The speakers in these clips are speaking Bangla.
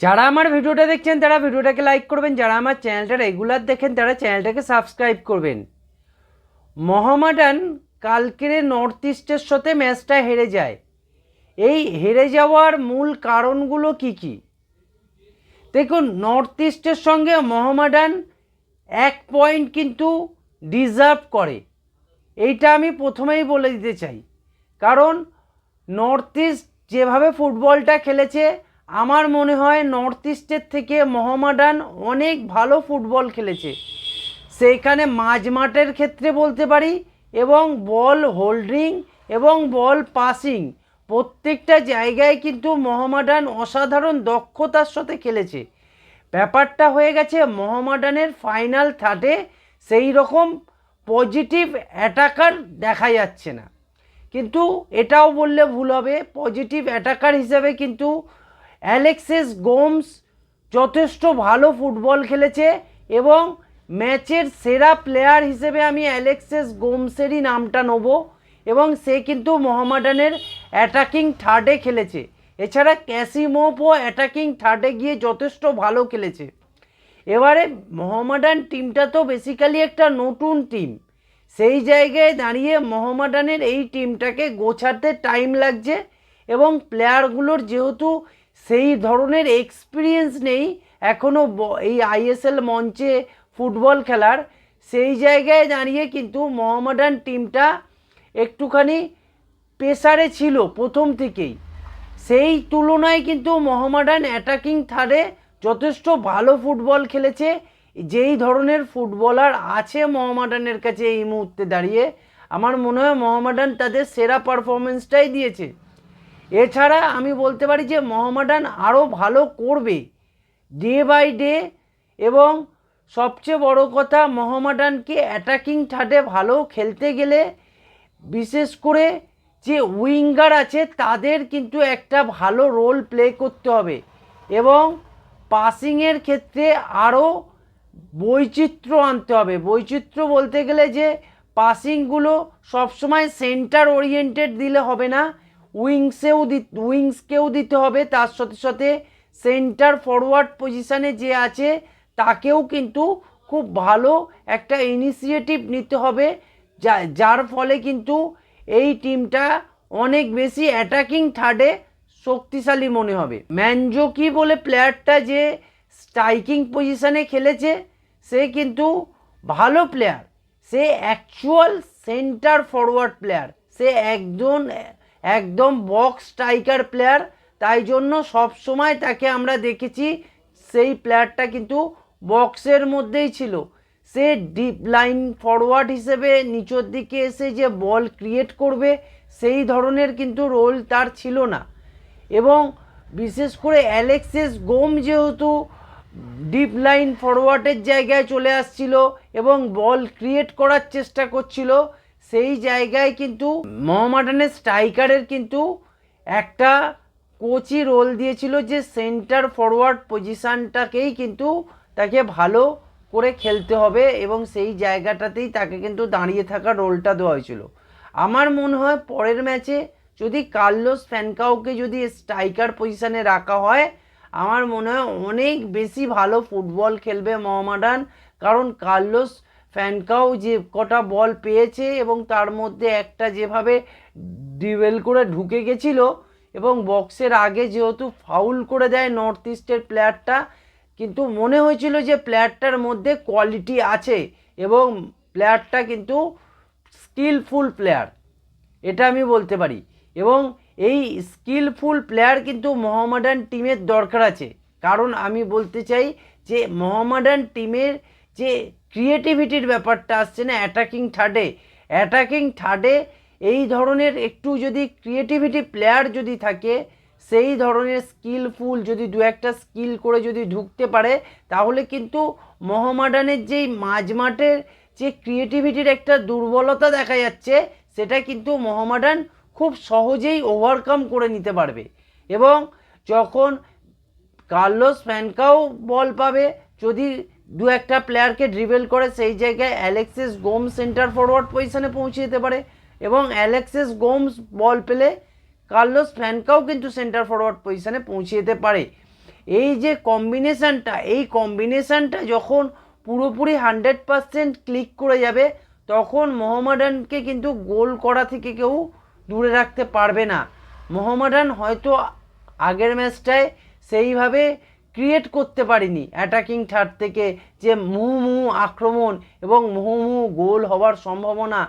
যারা আমার ভিডিওটা দেখছেন, তারা ভিডিওটাকে লাইক করবেন। যারা আমার চ্যানেলটা রেগুলার দেখেন, তারা চ্যানেলটাকে সাবস্ক্রাইব করবেন। মোহামেডান কালকের নর্থ ইস্টের সাথে ম্যাচটা হেরে যায়। এই হেরে যাওয়ার মূল কারণগুলো কি কি? দেখুন নর্থ ইস্টের সঙ্গে মোহামেডান এক পয়েন্ট কিন্তু ডিজার্ভ করে। এইটা আমি প্রথমেই বলে দিতে চাই। কারণ নর্থ ইস্ট যেভাবে ফুটবলটা খেলেছে আমার মনে হয় নর্থ ইস্টের থেকে মোহামেডান অনেক ভালো ফুটবল খেলেছে। সেইখানে মাঝমাঠের ক্ষেত্রে বলতে পারি এবং বল হোল্ডিং এবং বল পাসিং প্রত্যেকটা জায়গায় কিন্তু মোহামেডান অসাধারণ দক্ষতার সাথে খেলেছে। ব্যাপারটা হয়ে গেছে মোহামেডানের ফাইনাল থার্ডে সেই রকম পজিটিভ অ্যাটাকার দেখা যাচ্ছে না। কিন্তু এটাও বললে ভুল হবে পজিটিভ অ্যাটাকার হিসেবে কিন্তু অ্যালেক্সিস গোমস যথেষ্ট ভালো ফুটবল খেলেছে এবং ম্যাচের সেরা প্লেয়ার হিসেবে আমি অ্যালেক্সিস গোমসেরই নামটা নেব এবং সে কিন্তু মোহামেডানের অ্যাটাকিং থার্ডে খেলেছে। এছাড়া ক্যাসিমোপও অ্যাটাকিং থার্ডে গিয়ে যথেষ্ট ভালো খেলেছে। এবারে মোহামেডান টিমটা তো বেসিক্যালি একটা নতুন টিম। সেই জায়গায় দাঁড়িয়ে মোহামেডানের এই টিমটাকে গোছাতে টাইম লাগছে এবং প্লেয়ারগুলোর যেহেতু সেই ধরনের এক্সপিরিয়েন্স নেই এখনও এই আইএসএল মঞ্চে ফুটবল খেলার। সেই জায়গায় দাঁড়িয়ে কিন্তু মোহামেডান টিমটা একটুখানি প্রেসারে ছিল প্রথম থেকেই। সেই তুলনায় কিন্তু মোহামেডান অ্যাটাকিং থার্ডে যথেষ্ট ভালো ফুটবল খেলেছে। যেই ধরনের ফুটবলার আছে মোহামেডানের কাছে এই মুহূর্তে দাঁড়িয়ে, আমার মনে হয় মোহামেডান তাদের সেরা পারফরমেন্সটাই দিয়েছে। এছাড়া আমি বলতে পারি যে মোহামেডান আরও ভালো করবে, ডে বাই ডে। এবং সবচেয়ে বড় কথা, মোহামেডানকে অ্যাটাকিং থার্ডে ভালো খেলতে গেলে, বিশেষ করে যে উইঙ্গার আছে, তাদের কিন্তু একটা ভালো রোল প্লে করতে হবে। এবং পাসিংয়ের ক্ষেত্রে আরও বৈচিত্র্য আনতে হবে। বৈচিত্র্য বলতে গেলে যে পাসিংগুলো সবসময় সেন্টার ওরিয়েন্টেড দিলে হবে না। উইংসেও দি উইংসকেও দিতে হবে। তার সাথে সাথে সেন্টার ফরওয়ার্ড পজিশানে যে আছে, তাকেও কিন্তু খুব ভালো একটা ইনিশিয়েটিভ নিতে হবে। যা, যার ফলে কিন্তু এই টিমটা অনেক বেশি অ্যাটাকিং থার্ডে শক্তিশালী মনে হবে। ম্যানজোকি বলে প্লেয়ারটা যে স্ট্রাইকিং পজিশানে খেলেছে, সে কিন্তু ভালো প্লেয়ার সে অ্যাকচুয়াল সেন্টার ফরওয়ার্ড প্লেয়ার সে একজন একদম বক্স স্ট্রাইকার প্লেয়ার তাই জন্য সব সময় তাকে আমরা দেখেছি, সেই প্লেয়ারটা কিন্তু বক্সের মধ্যেই ছিল। সে ডিপ লাইন ফরওয়ার্ড হিসেবে নিচের দিকে এসে যে বল ক্রিয়েট করবে, সেই ধরনের কিন্তু রোল তার ছিল না। এবং বিশেষ করে অ্যালেক্সেস গোম যেহেতু ডিপ লাইন ফরওয়ার্ডের জায়গায় চলে আসছিল এবং বল ক্রিয়েট করার চেষ্টা করছিল সেই জায়গায় কিন্তু মোহামেডানের স্ট্রাইকারের কিন্তু একটা কোচই রোল দিয়েছিল যে সেন্টার ফরওয়ার্ড পজিশানটাকেই কিন্তু তাকে ভালো করে খেলতে হবে এবং সেই জায়গাটাতেই তাকে কিন্তু দাঁড়িয়ে থাকা রোলটা দেওয়া হয়েছিল। আমার মনে হয় পরের ম্যাচে যদি কার্লোস ফ্যানকাওকে যদি স্ট্রাইকার পজিশানে রাখা হয়, আমার মনে হয় অনেক বেশি ভালো ফুটবল খেলবে মোহামেডান, কারণ কার্লোস ফ্যানকাও যে কটা বল পেয়েছে এবং তার মধ্যে একটা যেভাবে ডিভেল করে ঢুকে গেছিল এবং বক্সের আগে যেহেতু ফাউল করে দেয় নর্থ ইস্টের প্লেয়ারটা, কিন্তু মনে হয়েছিল যে প্লেয়ারটার মধ্যে কোয়ালিটি আছে এবং প্লেয়ারটা কিন্তু স্কিলফুল প্লেয়ার, এটা আমি বলতে পারি। এবং এই স্কিলফুল প্লেয়ার কিন্তু মোহামেডান টিমের দরকার আছে। কারণ আমি বলতে চাই যে মোহামেডান টিমের যে ক্রিয়েটিভিটির ব্যাপারটা আসছে না অ্যাটাকিং থার্ডে অ্যাটাকিং থার্ডে এই ধরনের একটু যদি ক্রিয়েটিভিটি প্লেয়ার যদি থাকে, সেই ধরনের স্কিলফুল যদি দু একটা স্কিল করে যদি ঢুকতে পারে, তাহলে কিন্তু মোহামেডানের যেই মাঝমাঠের যে ক্রিয়েটিভিটির একটা দুর্বলতা দেখা যাচ্ছে, সেটা কিন্তু মোহামেডান খুব সহজেই ওভারকাম করে নিতে পারবে। এবং যখন কার্লোস ফ্যানকাও বল পাবে, যদি দু একটা প্লেয়ারকে ড্রিবেল করে সেই জায়গায় অ্যালেক্সিস গোম সেন্টার ফরওয়ার্ড পজিশনে পৌঁছে যেতে পারে এবং অ্যালেক্সিস গোমস বল পেলে কার্লোস ফ্যানকাও কিন্তু সেন্টার ফরওয়ার্ড পজিশনে পৌঁছে যেতে পারে। এই যে কম্বিনেশানটা এই কম্বিনেশানটা যখন পুরোপুরি হান্ড্রেড পারসেন্ট ক্লিক করে যাবে, তখন মোহামেডানকে কিন্তু গোল করা থেকে কেউ দূরে রাখতে পারবে না। মোহামেডান হয়তো আগের ম্যাচটায় সেইভাবে ক্রিয়েট করতে পারিনি। অ্যাটাকিং থার্ড থেকে যে মুহুমুহু আক্রমণ এবং মুহুমুহু গোল হওয়ার সম্ভাবনা,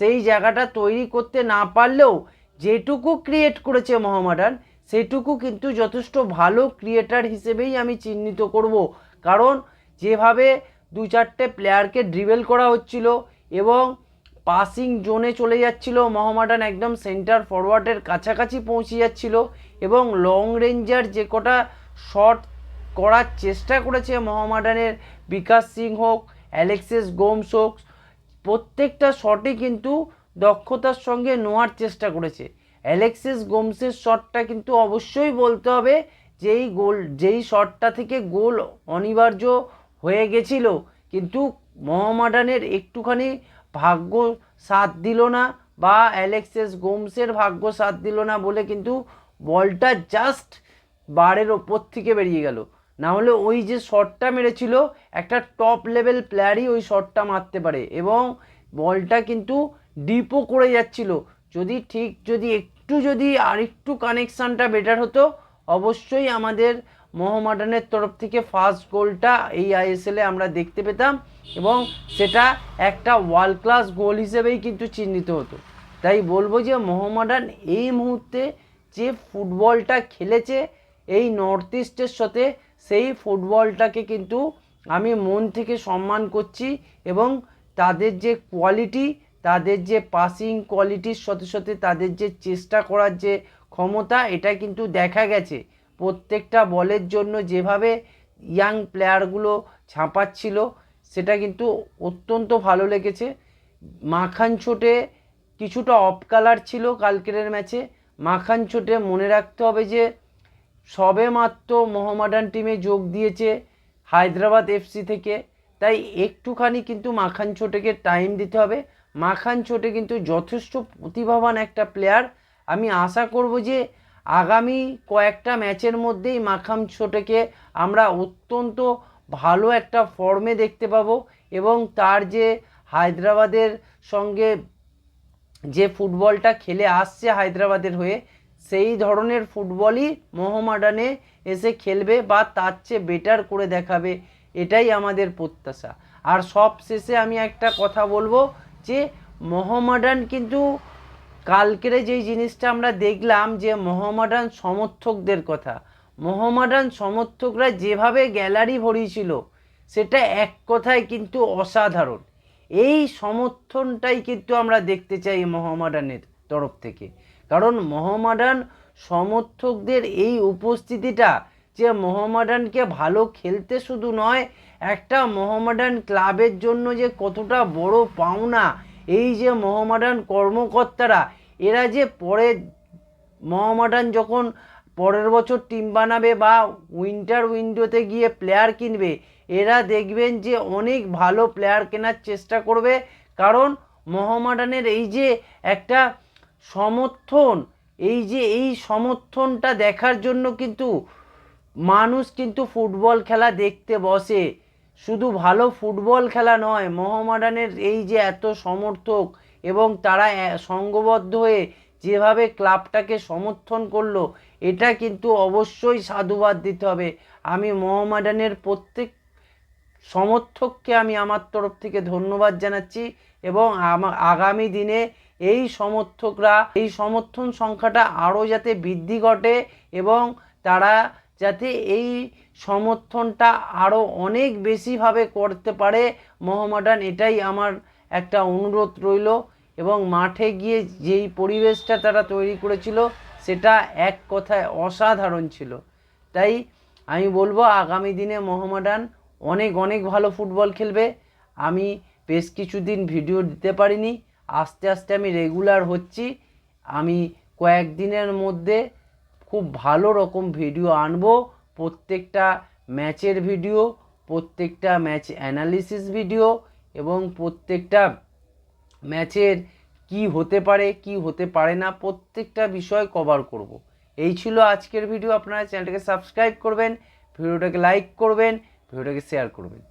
সেই জায়গাটা তৈরি করতে না পারলেও যেটুকু ক্রিয়েট করেছে মোহামেডান সেটুকু কিন্তু যথেষ্ট ভালো ক্রিয়েটার হিসেবেই আমি চিহ্নিত করব। কারণ যেভাবে দু চারটে প্লেয়ারকে ড্রিবেল করা হচ্ছিল এবং পাসিং জোনে চলে যাচ্ছিল মোহামেডান একদম সেন্টার ফরওয়ার্ডের কাছাকাছি পৌঁছে যাচ্ছিল এবং লং রেঞ্জার যে কটা শট করার চেষ্টা করেছে মোহামেডানের বিকাশ সিং হোক, অ্যালেক্সিস গোমস হোক, প্রত্যেকটা শটই কিন্তু দক্ষতার সঙ্গে নোয়ার চেষ্টা করেছে। অ্যালেক্সিস গোমসের শটটা কিন্তু অবশ্যই বলতে হবে, যেই গোল, যেই শটটা থেকে গোল অনিবার্য হয়ে গেছিল, কিন্তু মোহামেডানের একটুখানি ভাগ্য সাথ দিল না বা অ্যালেক্সিস গোমসের ভাগ্য সাথ দিল না বলে কিন্তু বলটা জাস্ট বারের ওপর থেকে বেরিয়ে গেল। না হলে ওই যে শটটা মেরেছিল, একটা টপ লেভেল প্লেয়ারই ওই শটটা মারতে পারে এবং বলটা কিন্তু ডিপও করে যাচ্ছিল। যদি ঠিক, যদি একটু যদি আরেকটু কানেকশানটা বেটার হতো, অবশ্যই আমাদের মোহামেডানের তরফ থেকে ফার্স্ট গোলটা এই আইএসএলে আমরা দেখতে পেতাম এবং সেটা একটা ওয়ার্ল্ড ক্লাস গোল হিসেবেই কিন্তু চিহ্নিত হতো। তাই বলব যে মোহামেডান এই মুহূর্তে যে ফুটবলটা খেলেছে, এই নর্থ ইস্টের সাথে সেই ফুটবলটাকে কিন্তু আমি মন থেকে সম্মান করছি এবং তাদের যে কোয়ালিটি তাদের যে পাসিং কোয়ালিটির সাথে সাথে তাদের যে চেষ্টা করার যে ক্ষমতা, এটা কিন্তু দেখা গেছে। প্রত্যেকটা বলের জন্য যেভাবে ইয়াং প্লেয়ারগুলো ছাপাচ্ছিল, সেটা কিন্তু অত্যন্ত ভালো লেগেছে। মাখান ছোটে কিছুটা অফ কালার ছিল কালকের ম্যাচে মাখান ছোটে মনে রাখতে হবে যে সবে মাত্র মোহামেডান টিমে যোগ দিয়েছে হায়দ্রাবাদ এফসি থেকে। তাই একটুখানি কিন্তু মাখান ছোটেকে টাইম দিতে হবে। মাখান ছোটে কিন্তু যথেষ্ট প্রতিভাবান একটা প্লেয়ার আমি আশা করব যে আগামী কয়েকটা ম্যাচের মধ্যেই মাখান ছোটেকে আমরা অত্যন্ত ভালো একটা ফর্মে দেখতে পাবো এবং তার যে হায়দ্রাবাদের সঙ্গে যে ফুটবলটা খেলে আসছে হায়দ্রাবাদের হয়ে সেই ধরনের ফুটবলই মোহামেডানে এসে খেলবে বা তার চেয়ে বেটার করে দেখাবে। এটাই আমাদের প্রত্যাশা। আর সব শেষে আমি একটা কথা বলব যে, মোহামেডান কিন্তু কালকের যেই জিনিসটা আমরা দেখলাম যে, মোহামেডান সমর্থকদের কথা। মোহামেডান সমর্থকরা যেভাবে গ্যালারি ভরিয়েছিল, সেটা এক কথায় কিন্তু অসাধারণ। এই সমর্থনটাই কিন্তু আমরা দেখতে চাই মোহামেডানের তরফ থেকে। কারণ মোহামেডান সমর্থকদের এই উপস্থিতিটা যে মোহামেডানকে ভালো খেলতে শুধু নয়, একটা মোহামেডান ক্লাবের জন্য যে কতটা বড় পাওনা, এই যে মোহামেডান কর্মকর্তারা, এরা যে পরে মোহামেডান যখন পরের বছর টিম বানাবে বা উইন্টার উইন্ডোতে গিয়ে প্লেয়ার কিনবে, এরা দেখবেন যে অনেক ভালো প্লেয়ার কেনার চেষ্টা করবে। কারণ মোহামেডানের এই যে একটা সমর্থন, এই যে এই সমর্থনটা দেখার জন্য কিন্তু মানুষ কিন্তু ফুটবল খেলা দেখতে বসে। শুধু ভালো ফুটবল খেলা নয়, মোহামেডানের এই যে এত সমর্থক এবং তারা সঙ্গবদ্ধ হয়ে যেভাবে ক্লাবটাকে সমর্থন করল, এটা কিন্তু অবশ্যই সাধুবাদ দিতে হবে। আমি মোহামেডানের প্রত্যেক সমর্থককে আমি আমার তরফ থেকে ধন্যবাদ জানাচ্ছি এবং আগামী দিনে এই সমর্থকরা, এই সমর্থন সংখ্যাটা আরও যাতে বৃদ্ধি ঘটে এবং তারা যাতে এই সমর্থনটা আরও অনেক বেশিভাবে করতে পারে, মোহামেডান, এটাই আমার একটা অনুরোধ রইল। এবং মাঠে গিয়ে যেই পরিবেশটা তারা তৈরি করেছিল, সেটা এক কথায় অসাধারণ ছিল। তাই আমি বলব, আগামী দিনে মোহামেডান অনেক অনেক ভালো ফুটবল খেলবে। আমি বেশ কিছুদিন ভিডিও দিতে পারিনি। আস্তে আস্তে আমি রেগুলার হচ্ছি। আমি কয়েকদিনের মধ্যে খুব ভালো রকম ভিডিও আনব। প্রত্যেকটা ম্যাচের ভিডিও প্রত্যেকটা ম্যাচ অ্যানালিসিস ভিডিও এবং প্রত্যেকটা ম্যাচের কি হতে পারে, কি হতে পারে না, প্রত্যেকটা বিষয় কভার করব। এই ছিল আজকের ভিডিও আপনারা চ্যানেলটাকে সাবস্ক্রাইব করবেন ভিডিওটাকে লাইক করবেন ভিডিওটাকে শেয়ার করবেন।